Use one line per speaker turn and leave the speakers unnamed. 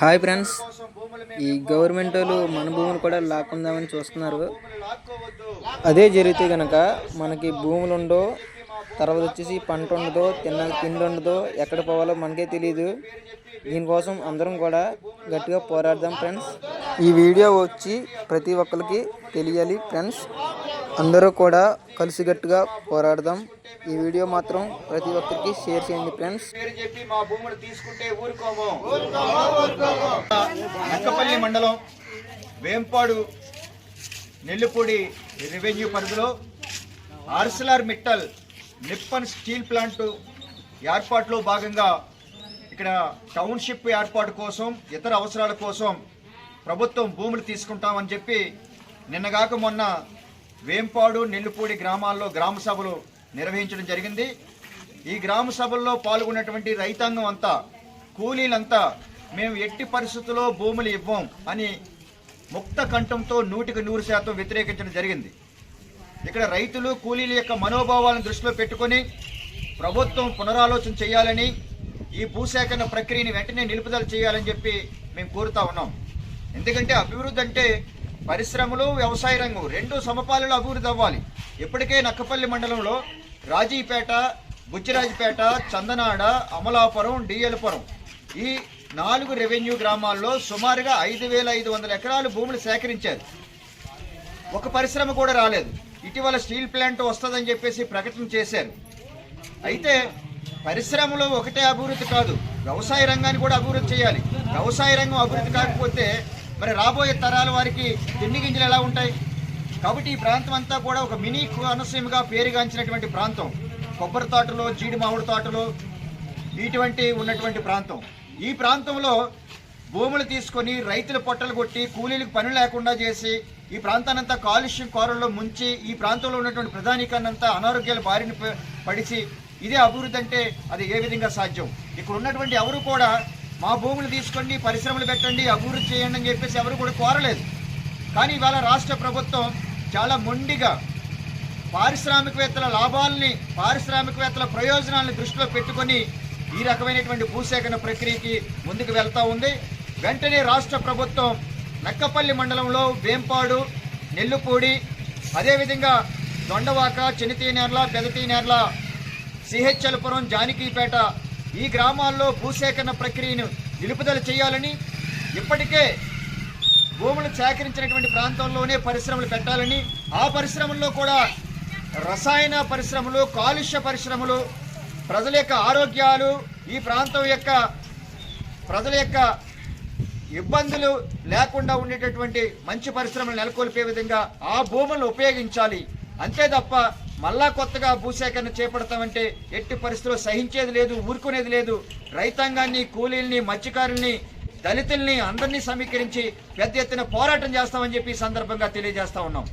Hi friends. ఈ government వాళ్ళు మన భూములు కూడా లాక్కుందామని చూస్తున్నారు. అదే జరిగితే కనుక మనకి భూములు ఉండవు. తర్వాత వచ్చేసి పంట ఉండదు తిన్న తిండి ఉండదు ఎక్కడ పోవాలో మనకే తెలియదు దీనికోసం అందరం కూడా గట్టిగా పోరాడదాం ఫ్రెండ్స్. ఈ వీడియో వచ్చి ప్రతి ఒక్కరికి తెలియాలి ఫ్రెండ్స్. అందరూ కూడా కలిసిగట్టుగా పోరాడదాం. ఈ వీడియో మాత్రం ప్రతి ఒక్కరికి షేర్ చేయండి ఫ్రెండ్స్.
పేరు చెప్పి మా భూములు తీసుకుంటే ఊరుకోము. నక్కపల్లి మండలం వేంపాడు నెల్లిపూడి రెవెన్యూ పరిధిలో Arcelor Mittal Nippon Steel plant ఏర్పాటులో భాగంగా ఇక్కడ టౌన్షిప్ ఏర్పాటు కోసం ఇతర అవసరాల కోసం ప్రభుత్వం భూములు తీసుకుంటామని చెప్పి నిన్నగాక మొన్న వేంపాడు నెల్లిపూడి గ్రామాల్లో గ్రామ సభలు నిర్వహించడం జరిగింది. ఈ గ్రామ సభల్లో పాల్గొన్నటువంటి రైతాంగం అంతా కూలీలంతా మేము ఎట్టి పరిస్థితుల్లో భూములు ఇవ్వం అని ముక్త కంఠంతో నూటికి నూరు శాతం వ్యతిరేకించడం జరిగింది. ఇక్కడ రైతులు కూలీల యొక్క మనోభావాలను దృష్టిలో పెట్టుకొని ప్రభుత్వం పునరాలోచన చేయాలని ఈ భూసేకరణ ప్రక్రియని వెంటనే నిలుపుదల చేయాలని చెప్పి మేము కోరుతా ఉన్నాం. ఎందుకంటే అభివృద్ధి అంటే పరిశ్రమలు వ్యవసాయ రంగం రెండు సమపాలలో అభివృద్ధి అవ్వాలి. ఇప్పటికే నక్కపల్లి మండలంలో రాజీపేట బుచ్చిరాజపేట చందనాడ అమలాపురం డిఎల్పురం ఈ నాలుగు రెవెన్యూ గ్రామాల్లో సుమారుగా ఐదు వేల ఐదు వందల ఎకరాలు భూములు సేకరించారు. ఒక పరిశ్రమ కూడా రాలేదు. ఇటీవల స్టీల్ ప్లాంట్ వస్తుందని చెప్పేసి ప్రకటన చేశారు. అయితే పరిశ్రమలు ఒకటే అభివృద్ధి కాదు వ్యవసాయ రంగాన్ని కూడా అభివృద్ధి చేయాలి. వ్యవసాయ రంగం అభివృద్ధి కాకపోతే మరి రాబోయే తరాల వారికి తిండి గింజలు ఎలా ఉంటాయి? కాబట్టి ఈ ప్రాంతం అంతా కూడా ఒక మినీ కోనసీమగా పేరుగాంచినటువంటి ప్రాంతం. కొబ్బరి తోటలు జీడి మామిడి తోటలు ఇటువంటి ఉన్నటువంటి ప్రాంతం. ఈ ప్రాంతంలో భూములు తీసుకొని రైతుల పొట్టలు కొట్టి కూలీలకు పని లేకుండా చేసి ఈ ప్రాంతానంతా కాలుష్యం కోరల్లో ముంచి ఈ ప్రాంతంలో ఉన్నటువంటి ప్రధానికాన్నంతా అనారోగ్యాల బారిన ప- పడిచి ఇదే అభివృద్ధి అంటే అది ఏ విధంగా సాధ్యం? ఇక్కడ ఉన్నటువంటి ఎవరు కూడా మా భూములు తీసుకోండి పరిశ్రమలు పెట్టండి అభివృద్ధి చేయండి అని చెప్పేసి ఎవరు కూడా కోరలేదు. కానీ ఇవాళ రాష్ట్ర ప్రభుత్వం చాలా మొండిగా పారిశ్రామికవేత్తల లాభాలని పారిశ్రామికవేత్తల ప్రయోజనాలను దృష్టిలో పెట్టుకొని ఈ రకమైనటువంటి భూసేకరణ ప్రక్రియకి ముందుకు వెళ్తూ ఉంది. వెంటనే రాష్ట్ర ప్రభుత్వం నక్కపల్లి మండలంలో వేంపాడు నెల్లుపూడి అదేవిధంగా దొండవాక చిన్నతీనేర్ల పెదతీనేర్ల సిహెచ్ఎల్పురం జానకీపేట ఈ గ్రామాల్లో భూసేకరణ ప్రక్రియను నిలుపుదల చేయాలని ఇప్పటికే భూములు సేకరించినటువంటి ప్రాంతంలోనే పరిశ్రమలు పెట్టాలని ఆ పరిశ్రమల్లో కూడా రసాయన పరిశ్రమలు కాలుష్య పరిశ్రమలు ప్రజల యొక్క ఆరోగ్యాలు ఈ ప్రాంతం యొక్క ప్రజల యొక్క ఇబ్బందులు లేకుండా ఉండేటటువంటి మంచి పరిశ్రమలు నెలకొల్పే విధంగా ఆ భూములను ఉపయోగించాలి. అంతే తప్ప మళ్ళా కొత్తగా భూసేకరణ చేపడతామంటే ఎట్టి పరిస్థితుల్లో సహించేది లేదు ఊరుకునేది లేదు. రైతాంగాన్ని కూలీల్ని మత్స్యకారుల్ని దళితుల్ని అందరినీ సమీకరించి పెద్ద ఎత్తున పోరాటం చేస్తామని చెప్పి సందర్భంగా తెలియజేస్తా ఉన్నాం.